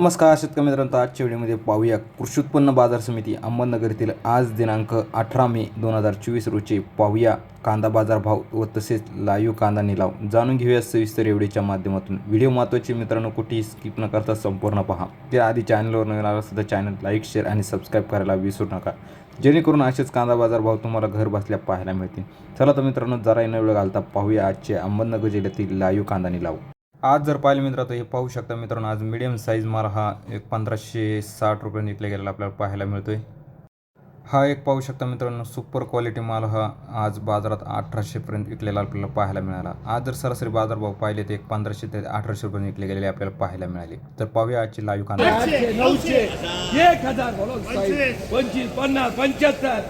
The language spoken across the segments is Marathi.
नमस्कार शेतकरी मित्रांनो. आजच्या व्हिडिओमध्ये पाहूया कृषी उत्पन्न बाजार समिती अहमदनगर येथील आज दिनांक अठरा मे दोन हजार चोवीस रोजी पाहूया कांदा बाजार भाव व तसेच लाईव्ह कांदा निलाव. जाणून घेऊया सविस्तर एवढीच्या माध्यमातून. व्हिडिओ महत्त्वाचे मित्रांनो कुठेही स्किप न करता संपूर्ण पहा. त्याआधी चॅनलवर नवीन आला सुद्धा चॅनल लाईक शेअर आणि सबस्क्राईब करायला विसरू नका. जेणेकरून असेच कांदा बाजार भाव तुम्हाला घर बसल्या पाहायला मिळतील. चला तर मित्रांनो जरा न वेळ घालता पाहूया आजचे अहमदनगर जिल्ह्यातील लाईव्ह कांदा निलाव. आज जर पाहिलं मित्रांनो हे पाहू शकता मित्रांनो आज मिडियम साईज माल हा एक पंधराशे साठ रुपये विकला गेलेला आपल्याला पाहायला मिळतोय. हा एक पाहू शकता मित्रांनो सुपर क्वालिटी माल हा आज बाजारात अठराशेपर्यंत विकलेला आपल्याला पाहायला मिळाला. आज जर सरासरी बाजारभाव पाहिले तर एक पंधराशे ते अठराशे रुपये विकले गेलेले आपल्याला पाहायला मिळाले. तर पाहूया आजची लाईव्ह कांदा. आठशे नऊशे एक हजार. पंचवीस पन्नास पंच्याहत्तर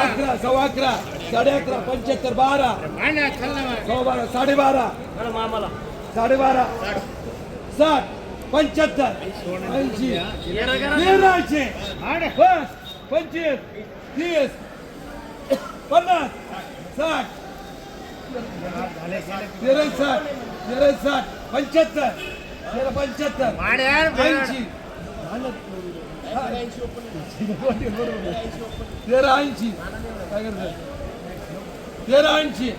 अकरा सव्वा अकरा साडे अकरा पंच्याहत्तर बारा सव्वा बारा साडेबारा साठ पंच्याहत्तर ऐंशी तेराशे बस पंचवीस तीस पन्नास साठ तेरा साठ तेरा साठ पंच्याहत्तर तेरा पंच्याहत्तर ऐंशी तेरा ऐंशी. काय करताय? तेरा ऐंशी.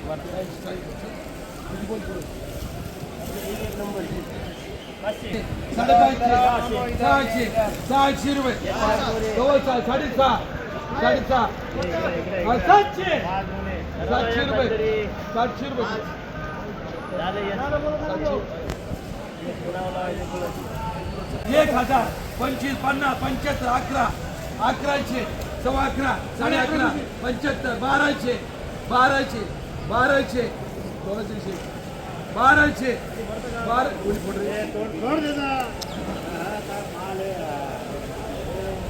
साडेपाचशे सहाशे सहाशे रुपये जवळ सहा साडेसहा साडेसहा हा, सातशे सातशे रुपये सातशे रुपये एक हजार पंचवीस पन्नास पंच्याहत्तर अकरा अकराशे सव्वा अकरा साडे अकरा पंच्याहत्तर बाराशे बाराशे बाराशे सोळाशे बाराशे. बारा कोणी फोटो रे?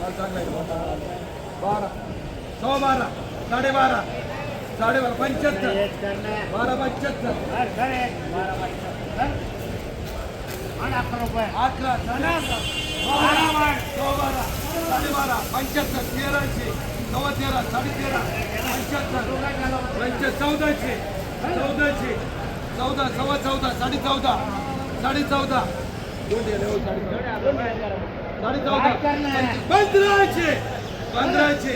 हा, चांगला आहे. बारा. सव्वा बारा. साडेबारा. साडेबारा. अकरा साडे अकरा. बारा. सव्वा बारा तेराशे. सव्वा तेरा. साडे तेरा पंच्याहत्तर. पंच्या चौदाशे. चौदाशे चौदा सव्वा चौदा साडे चौदा साडे चौदा. साडे चौदा. साडे चौदा पंधराशे. पंधराशे.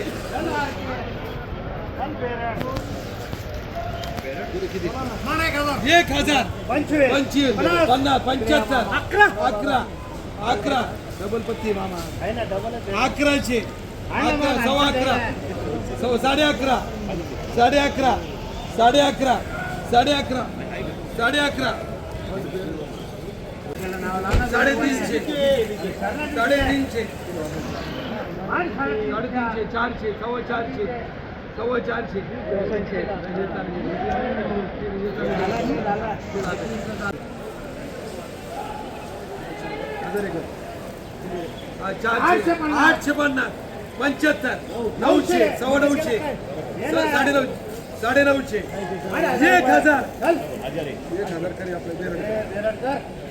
एक हजार. पंचवीस. पंचवीस. पन्नास. पंच्याहत्तर. अकरा. अकरा. अकरा. डबल पत्ती मामा. अकराशे. अकरा सव्वा अकरा. सव्वा साडे अकरा. साडे अकरा. साडे अकरा. साडे अकरा. साडे अकरा. साडेतीनशे. साडेतीनशे. साडेतीनशे चारशे सव्वा चारशे सव्वा चारशे. चारशे. आठशे पन्नास. पंच्याहत्तर. नऊशे सव्वा नऊशे. साडे नऊशे. साडे नऊशे एक हजार. एक हजार खरी आपल्या